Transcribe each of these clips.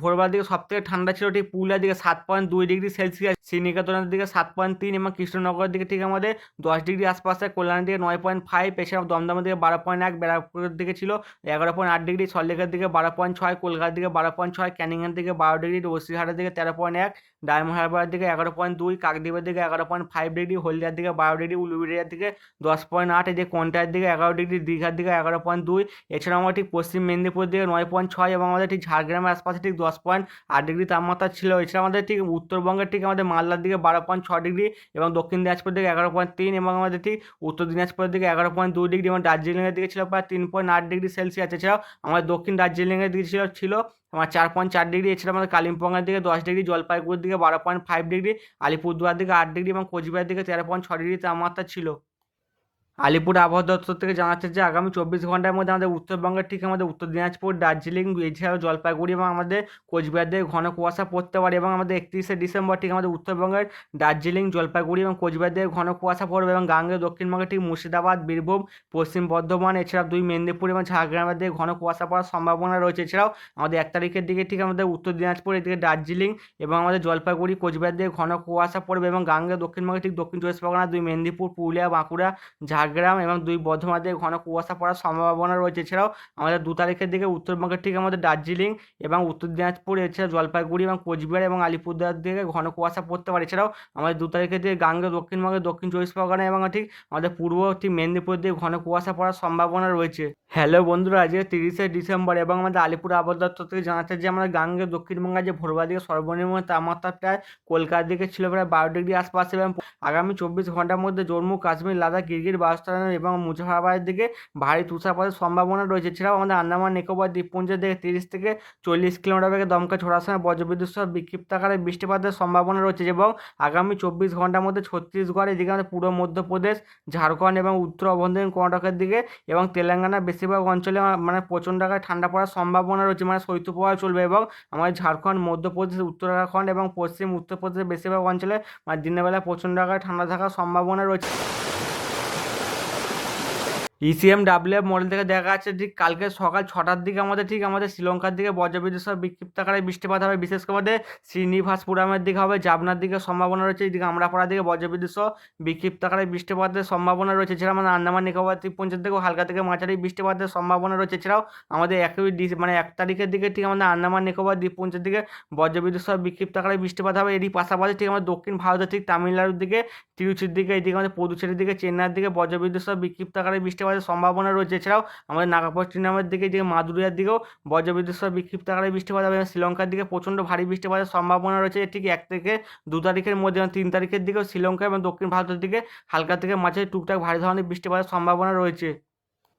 ভোরবেলার দিকে সব থেকে ঠান্ডা ছিল ঠিক পুরুলিয়ার দিকে সাত পয়েন্ট দুই ডিগ্রি সেলসিয়াস, শ্রীনিকেতনের দিকে সাত পয়েন্ট তিন এবং কৃষ্ণনগরের দিকে ঠিক আমাদের দশ ডিগ্রি আশপাশে, কল্যাণের দিকে নয় পয়েন্ট ফাইভ এছাড়াও দমদমের দিকে বারো পয়েন্ট এক, ব্যারাকপুরের দিকে ছিল এগারো পয়েন্ট আট ডিগ্রি, সল্লেকের দিকে বারো পয়েন্ট ছয়, কলকাতার দিকে বারো পয়েন্ট ছয়, ক্যানিংয়ের দিকে বারো ডিগ্রি বসিরহাটের দিকে তেরো পয়েন্ট এক ডায়মন্ড হারবারের দিকে এগারো পয়েন্ট দুই, কাকদ্বীপের দিকে এগারো পয়েন্ট ফাইভ ডিগ্রি, হলদিয়ার দিকে বারো ডিগ্রি উলুবেড়িয়ার দিকে দশ পয়েন্ট আট যে কোনটার দিকে এগারো ডিগ্রি, দীঘার দিকে এগারো পয়েন্ট দুই, এছাড়াও আমরা ঠিক পশ্চিম মেদিনীপুর দিকে নয় পয়েন্ট ছয় এবং আমাদের ঠিক ঝাড়গ্রামের আশপাশে ঠিক দশ পয়েন্ট আট ডিগ্রি তাপমাত্রা ছিল। এছাড়া আমাদের ঠিক উত্তরবঙ্গের ঠিক আমাদের মালদার দিকে বারো পয়েন্ট ছ ডিগ্রি এবং দক্ষিণ দিনাজপুর দিকে এগারো পয়েন্ট তিন এবং আমাদের ঠিক উত্তর দিনাজপুরের দিকে এগারো পয়েন্ট দুই ডিগ্রি এবং দার্জিলিংয়ের দিকে ছিল প্রায় তিন পয়েন্ট আট ডিগ্রি সেলসিয়াস এছাড়াও আমাদের দক্ষিণ দার্জিলিংয়ের দিকে ছিল ছিল আমার চার পয়েন্ট চার ডিগ্রি এছাড়া আমাদের কালিম্পংয়ের দিকে দশ ডিগ্রি জলপাইগুড়ির দিকে বারো পয়েন্ট ফাইভ ডিগ্রি আলিপুরদুয়ার দিকে আট ডিগ্রি এবং কোচবিহার দিকে তেরো পয়েন্ট ছ ডিগ্রি তাপমাত্রা ছিল। আলিপুর আবহাওয়া দপ্তর থেকে জানাচ্ছে যে, আগামী চব্বিশ ঘণ্টার মধ্যে আমাদের উত্তরবঙ্গের ঠিক আমাদের উত্তর দিনাজপুর, দার্জিলিং, এছাড়াও জলপাইগুড়ি এবং আমাদের কোচবিহার দিকে ঘন কুয়াশা পড়তে পারে এবং আমাদের একত্রিশে ডিসেম্বর ঠিক আমাদের উত্তরবঙ্গের দার্জিলিং, জলপাইগুড়ি এবং কোচবিহার দিকে ঘন কুয়াশা পড়বে এবং গাঙ্গে দক্ষিণবঙ্গে ঠিক মুর্শিদাবাদ, বীরভূম, পশ্চিম বর্ধমান, এছাড়াও দুই মেদিনীপুর এবং ঝাড়গ্রামের দিকে ঘন কুয়াশা পড়ার সম্ভাবনা রয়েছে। এছাড়াও আমাদের এক তারিখের দিকে ঠিক আমাদের উত্তর দিনাজপুর, এদিকে দার্জিলিং এবং আমাদের জলপাইগুড়ি, কোচবিহার দিকে ঘন কুয়াশা পড়বে এবং গাঙ্গে দক্ষিণবঙ্গে ঠিক দক্ষিণ চব্বিশ পরগনা, দুই মেদিনীপুর, পুরুলিয়া, বাঁকুড়া ঝাড়গ্রাম এবং দুই বর্ধমান ঘন কুয়াশা পড়ার সম্ভাবনা রয়েছে। এছাড়াও আমাদের দু তারিখের দিকে উত্তরবঙ্গের ঠিক আমাদের দার্জিলিং এবং উত্তর দিনাজপুর, এছাড়া জলপাইগুড়ি এবং কোচবিহার এবং আলিপুরদুয়ার দিকে ঘন কুয়াশা পড়তে পারে। এছাড়াও আমাদের দু তারিখের দিকে গাঙ্গে দক্ষিণবঙ্গের দক্ষিণ চব্বিশ পরগনা এবং ঠিক আমাদের পূর্ব ঠিক মেদিনীপুর দিকে ঘন কুয়াশা পড়ার সম্ভাবনা রয়েছে। হ্যালো বন্ধুরা, আজকে তিরিশে ডিসেম্বর এবং আমাদের আলিপুর আবহাওয়া দপ্তর থেকে জানাচ্ছে যে আমরা গাঙ্গে দক্ষিণবঙ্গের যে ভোরবার দিকে সর্বনিম্ন তাপমাত্রা প্রায় কলকাতার দিকে ছিল প্রায় বারো ডিগ্রি আশপাশে এবং আগামী চব্বিশ ঘণ্টার মধ্যে জম্মু, কাশ্মীর, লাদাখ, গিরগির বাস্তান এবং মুজাফরাবাদের দিকে ভারী তুষারপাতের সম্ভাবনা রয়েছে। এছাড়াও আমাদের আন্দামান, নিকোবর, দ্বীপপুঞ্জের দিকে তিরিশ থেকে চল্লিশ কিলোমিটার বেগে দমকা সময় বজ্রবিদ্যুৎ সহ বিক্ষিপ্ত আকারে বৃষ্টিপাতের সম্ভাবনা রয়েছে এবং আগামী চব্বিশ ঘণ্টার মধ্যে ছত্তিশগড় এদিকে আমাদের পূর্ব মধ্যপ্রদেশ, ঝাড়খণ্ড এবং উত্তর অভ্যন্তরীণ কর্ণাটকের দিকে এবং তেলেঙ্গানার বেশিরভাগ অঞ্চলে মানে প্রচণ্ড আকারে ঠান্ডা পড়ার সম্ভাবনা রয়েছে। মানে শৈত্যপ্রবাহ চলবে এবং আমাদের ঝাড়খণ্ড, মধ্যপ্রদেশ, উত্তরাখণ্ড এবং পশ্চিম উত্তরপ্রদেশের বেশিরভাগ অঞ্চলে মানে দিনের বেলায় প্রচণ্ড আকারে ঠান্ডা থাকার সম্ভাবনা রয়েছে। ইসিএম ডাব্লিউএফ মডেল থেকে দেখা যাচ্ছে ঠিক কালকে সকাল ছটার দিকে আমাদের, ঠিক আমাদের শ্রীলঙ্কার দিকে, বজ্রবিদ্যুৎ সহ বিক্ষিপ্ত আকারে বৃষ্টিপাত হবে। বিশেষ করে আমাদের শ্রীনিবাসপুরামের দিকে হবে, জাবনার দিকে সম্ভাবনা রয়েছে, এদিকে আমরাপাড়ার দিকে বজ্রবিদ্যুৎ সহ বিক্ষিপ্ত আকারে বৃষ্টিপাতের সম্ভাবনা রয়েছে। এছাড়া আমাদের আন্দামান নিকোবর দ্বীপপুঞ্জের দিকেও হালকা থেকে মাঝারি বৃষ্টিপাতের সম্ভাবনা রয়েছে। এছাড়াও আমাদের একই ডিস মানে এক তারিখের দিকে ঠিক আমাদের আন্দামান নিকোবর দ্বীপপুঞ্জের দিকে বজ্রবিদ্যুৎ সহ বিক্ষিপ্ত আকারে বৃষ্টিপাত হবে। এরই পাশাপাশি ঠিক আমাদের দক্ষিণ ভারতের ঠিক তামিলনাড়ুর দিকে, তিরুচির দিকে, এদিকে আমাদের পুদুচেরির দিকে, চেন্নাইয়ের দিকে বজ্রবিদ্যুৎ সহ বিক্ষিপ্ত আকারে বৃষ্টিপাতের সম্ভাবনা রয়েছে। এছাড়াও আমাদের নাগাপট্টিনামের দিকে যে মাদুরিয়ার দিকেও বজ্রবিদ্যুৎ সহ বিক্ষিপ্ত আকারে বৃষ্টিপাত হবে শ্রীলঙ্কার দিকে প্রচণ্ড ভারী বৃষ্টিপাতের সম্ভাবনা রয়েছে। ঠিক এক থেকে দু তারিখের মধ্যে তিন তারিখের দিকেও শ্রীলঙ্কা এবং দক্ষিণ ভারতের দিকে হালকা থেকে মাঝে টুকটাক ভারী ধরনের বৃষ্টিপাতের সম্ভাবনা রয়েছে।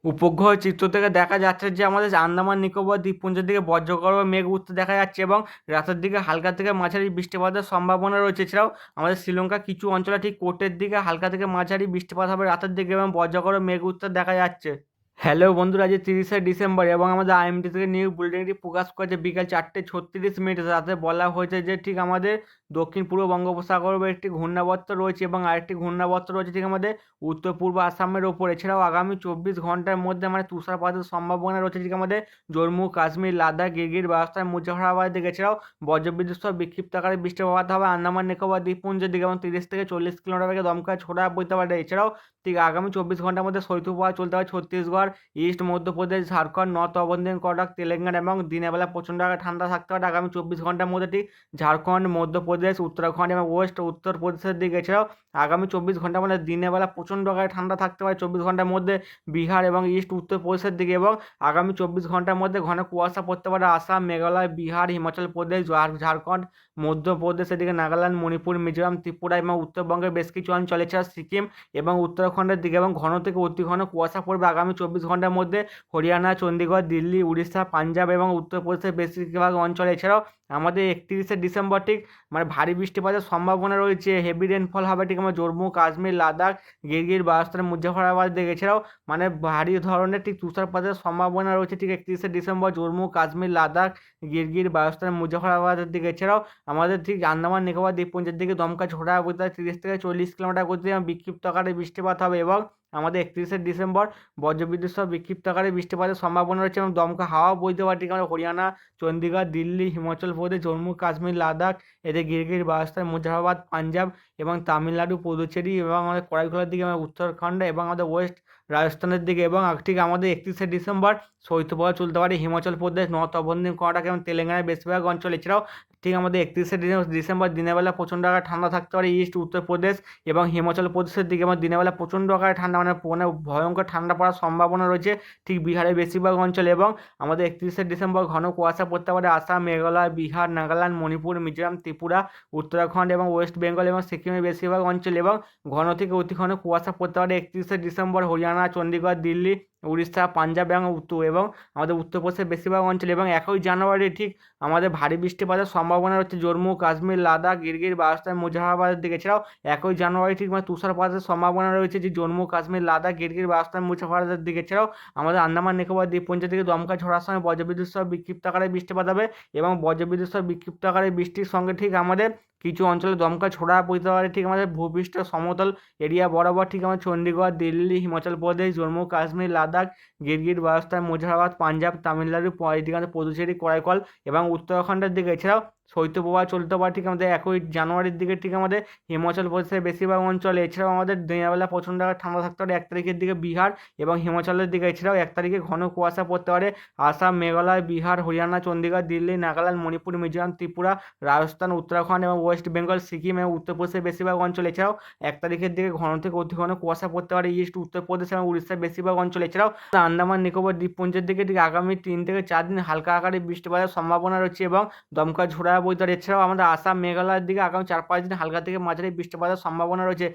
উপগ্রহ চিত্র থেকে দেখা যাচ্ছে যে আমাদের আন্দামান, নিকোবর, দ্বীপপুঞ্জের দিকে বজ্রগর্ভ মেঘ উঠতে দেখা যাচ্ছে এবং রাতের দিকে হালকা থেকে মাঝারি বৃষ্টিপাতের সম্ভাবনা রয়েছে। এছাড়াও আমাদের শ্রীলঙ্কা কিছু অঞ্চলে ঠিক কোর্টের দিকে হালকা থেকে মাঝারি বৃষ্টিপাত হবে রাতের দিকে এবং বজ্রগর্ভ মেঘ উঠতে দেখা যাচ্ছে। হ্যালো বন্ধুরা, আজ তিরিশে ডিসেম্বর এবং আমাদের আইএমটি থেকে নিউ বুলেটিনটি প্রকাশ করেছে বিকাল চারটে ছত্রিশ মিনিট। তাতে বলা হয়েছে যে, ঠিক আমাদের দক্ষিণ পূর্ব বঙ্গোপসাগর একটি ঘূর্ণাবর্ত রয়েছে এবং আরেকটি ঘূর্ণাবর্ত রয়েছে ঠিক আমাদের উত্তর পূর্ব আসামের ওপর। এছাড়াও আগামী চব্বিশ ঘণ্টার মধ্যে মানে তুষারপাতের সম্ভাবনা রয়েছে ঠিক আমাদের জম্মু, কাশ্মীর, লাদাখ গিরগির বাস্তান মুজাফরাবাদের দিকে। এছাড়াও বজ্রবিদ্যুৎ সহ বিক্ষিপ্ত আকারে বৃষ্টিপাত হবে। আন্দামান নিকোবর, দ্বীপপুঞ্জের দিকে এবং তিরিশ থেকে চল্লিশ কিলোমিটার বেগে দমকা ছোড়া বইতে পারে। এছাড়াও ঠিক আগামী চব্বিশ ঘণ্টার মধ্যে শৈত্যপ্রবাহ চলতে পারে। ছত্তিশগড় ইস্ট, মধ্যপ্রদেশ, ঝাড়খণ্ড, নর্থ অভ্যন্তরীণ কর্ণাটক, তেলেঙ্গানা এবং দিনের বেলা প্রচণ্ড ঠান্ডা থাকতে পারে। আগামী চব্বিশ ঘণ্টার মধ্যে ঠিক ঝাড়খণ্ড, মধ্যপ্রদেশ, উত্তরাখণ্ড এবং ওয়েস্ট, উত্তরপ্রদেশের দিকে। এছাড়াও আগামী চব্বিশ ঘণ্টার মধ্যে দিনের বেলা প্রচণ্ড আকারে ঠান্ডা থাকতে পারে। চব্বিশ ঘণ্টার মধ্যে বিহার এবং ইস্ট, উত্তরপ্রদেশের দিকে এবং আগামী চব্বিশ ঘণ্টার মধ্যে ঘন কুয়াশা পড়তে পারে। আসাম, মেঘালয়, বিহার, হিমাচল প্রদেশ, ঝাড়- ঝাড়খণ্ড মধ্যপ্রদেশ এদিকে নাগাল্যান্ড, মণিপুর, মিজোরাম, ত্রিপুরা এবং উত্তরবঙ্গের বেশ কিছু অঞ্চল। এছাড়া সিকিম এবং উত্তরাখণ্ডের দিকে এবং ঘন থেকে অতি ঘন কুয়াশা পড়বে আগামী চব্বিশ ঘণ্টার মধ্যে হরিয়ানা চণ্ডীগড় দিল্লি, উড়িষ্যা, পাঞ্জাব এবং উত্তরপ্রদেশের বেশিরভাগ অঞ্চল। এছাড়াও আমাদের একত্রিশে ডিসেম্বর ঠিক মানে ভারী বৃষ্টিপাতের সম্ভাবনা রয়েছে। হেভি রেনফল হবে ঠিক আমার জম্মু, কাশ্মীর, লাদাখ, গিরগির বাস্তান মুজাফরাবাদ দিকে এছাড়াও মানে ভারী ধরনের ঠিক তুষারপাতের সম্ভাবনা রয়েছে ঠিক একত্রিশে ডিসেম্বর জম্মু, কাশ্মীর, লাদাখ, গিরগির বাস্তান মুজাফরাবাদের দিকে। এছাড়াও আমাদের ঠিক আন্দামান, নিকোবর দ্বীপপুঞ্জের দিকে দমকা ঝোড়া তিরিশ থেকে চল্লিশ কিলোমিটার গতিতে বিক্ষিপ্ত আকারে বৃষ্টিপাত হবে এবং আমাদের একত্রিশে ডিসেম্বর বজ্রবিদ্যুৎ সহ বিক্ষিপ্ত আকারে বৃষ্টিপাতের সম্ভাবনা রয়েছে এবং দমকা হাওয়া বইতে পারে। ঠিক আমাদের হরিয়ানা চণ্ডীগড় দিল্লি, হিমাচল প্রদেশ, জম্মু, কাশ্মীর, লাদাখ এতে গিরগির রাজস্থান মুজাফরাবাদ পাঞ্জাব এবং তামিলনাড়ু, পুদুচেরি এবং আমাদের করাইঘোড়ার দিকে আমাদের উত্তরাখণ্ড এবং আমাদের ওয়েস্ট রাজস্থানের দিকে এবং ঠিক আমাদের একত্রিশে ডিসেম্বর শৈত্যপ্রবাহ চলতে পারে। হিমাচল প্রদেশ, নর্থ অভ্যন্তরীণ কর্ণাটক এবং তেলেঙ্গানার বেশিরভাগ অঞ্চল। এছাড়াও ঠিক আমাদের একত্রিশে ডিসেম্বর দিনের বেলা প্রচণ্ড আকারে ঠান্ডা থাকতে পারে। ইস্ট উত্তরপ্রদেশ এবং হিমাচল প্রদেশের দিকে এবং দিনের বেলা প্রচণ্ড আকারে ঠান্ডা মানে মানে ভয়ঙ্কর ঠান্ডা পড়ার সম্ভাবনা রয়েছে ঠিক বিহারের বেশিরভাগ অঞ্চলে এবং আমাদের একত্রিশে ডিসেম্বর ঘন কুয়াশা পড়তে পারে আসাম, মেঘালয়, বিহার, নাগাল্যান্ড, মণিপুর, মিজোরাম, ত্রিপুরা, উত্তরাখণ্ড এবং ওয়েস্ট বেঙ্গল এবং সিকিমের বেশিরভাগ অঞ্চল এবং ঘন থেকে অতি ঘন কুয়াশা পড়তে পারে একত্রিশে ডিসেম্বর, হরিয়ানা চণ্ডীগড় দিল্লি উড়িষ্যা, পাঞ্জাব এবং উত্তর এবং আমাদের উত্তরপ্রদেশের বেশিরভাগ অঞ্চলে এবং একই জানুয়ারি ঠিক আমাদের ভারী বৃষ্টিপাতের সম্ভাবনা রয়েছে। জম্মু, কাশ্মীর, লাদাখ গিরগির রাজস্থান মুজাফরাবাদের দিকে এছাড়াও একই জানুয়ারি ঠিক মানে তুষারপাতের সম্ভাবনা রয়েছে যে জম্মু, কাশ্মীর, লাদাখ গিরগির রাজস্থান মুজাফরাবাদের দিকে এছাড়াও আমাদের আন্দামান, নিকোবর দ্বীপপুঞ্জের দিকে দমকা ঝড়ার সময় বজ্রবিদ্যুৎ সহ বিক্ষিপ্ত আকারে বৃষ্টিপাত হবে এবং বজ্রবিদ্যুৎ সহ বিক্ষিপ্ত আকারে বৃষ্টির সঙ্গে ঠিক আমাদের কিছু অঞ্চলে দমকা ছোড়া পড়তে পারে ঠিক আমাদের ভূপৃষ্ঠ সমতল এরিয়া বরাবর ঠিক আমাদের চণ্ডীগড় দিল্লি, হিমাচল প্রদেশ, জম্মু, কাশ্মীর, লাদাখ গিরগির রাজস্থান মুজাফরাবাদ পাঞ্জাব, তামিলনাড়ু এদিকে আমাদের পুদুচেরি করাইকল এবং উত্তরাখণ্ডের দিকে। এছাড়াও শৈত্যপ্রবাহ চলতে পারে ঠিক আমাদের একই জানুয়ারির দিকে ঠিক আমাদের হিমাচল প্রদেশের বেশিরভাগ অঞ্চলে। এছাড়াও আমাদের দিনের বেলা প্রচণ্ড ঠান্ডা থাকতে পারে। এক তারিখের দিকে বিহার এবং হিমাচলের দিকে। এছাড়াও এক তারিখে ঘন কুয়াশা পড়তে পারে। আসাম, মেঘালয়, বিহার, হরিয়ানা চণ্ডীগড় দিল্লি, নাগাল্যান্ড, মণিপুর, মিজোরাম, ত্রিপুরা, রাজস্থান, উত্তরাখণ্ড এবং ওয়েস্ট বেঙ্গল, সিকিম এবং উত্তরপ্রদেশের বেশিরভাগ অঞ্চল। এছাড়াও এক তারিখের দিকে ঘন থেকে অতি ঘন কুয়াশা পড়তে পারে। ইস্ট উত্তরপ্রদেশ এবং উড়িষ্যার বেশিরভাগ অঞ্চল। এছাড়াও আন্দামান, নিকোবর, দ্বীপপুঞ্জের দিকে ঠিক আগামী তিন থেকে চার দিন হালকা আকারে বৃষ্টিপাতের সম্ভাবনা রয়েছে এবং দমকা ঝোড়া বইতে এছাড়াও আমাদের আসাম, মেঘালয়ের দিকে আগামী চার পাঁচ দিন হালকা থেকে মাঝারি বৃষ্টিপাতের সম্ভাবনা রয়েছে।